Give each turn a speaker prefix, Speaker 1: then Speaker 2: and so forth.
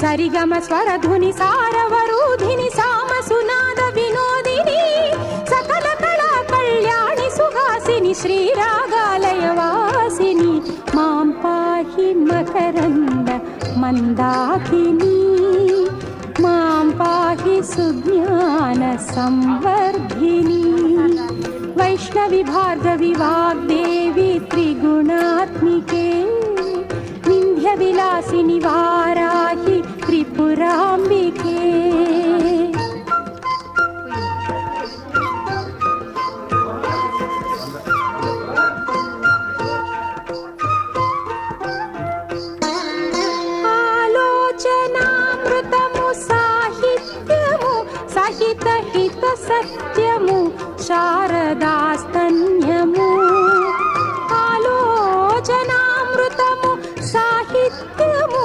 Speaker 1: सरिगमस्वरधुनि सारवरूधिनि सामसुनादविनोदिनी सकलकला कल्याणि सुहासिनि श्रीरागालय वासिनि मां पाहि मकरन्द मन्दाहिनी मां पाहि सुज्ञानसंवर्धिनी वैष्णविभार्दविवाग्देवी त्रिगुणात्मिके विन्ध्यविलासिनि वा हितसत्यमु शारदास्तन्यमुलोजनामृतमु साहित्यमु